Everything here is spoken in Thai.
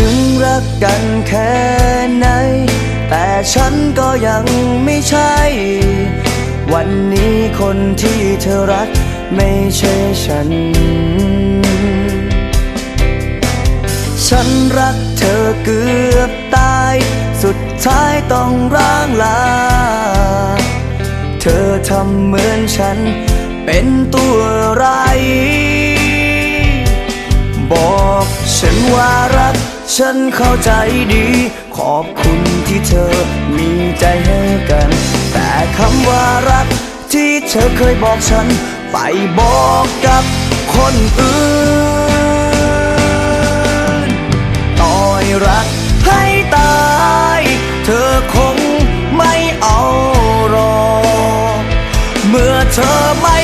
ถึงรักกันแค่ไหน แต่ฉันก็ยังไม่ใช่ วันนี้คนที่เธอรักไม่ใช่ฉัน ฉันรักเธอเกือบตาย สุดท้ายต้องร้างลา เธอทำเหมือนฉันเป็นตัวไรายบอก ฉันว่ารัก ฉันเข้าใจดี ขอบคุณที่เธอมีใจให้กัน แต่คำว่ารักที่เธอเคยบอกฉัน ไปบอกกับคนอื่น ต่อยรักให้ตาย เธอคงไม่เอารอ เมื่อเธอไม่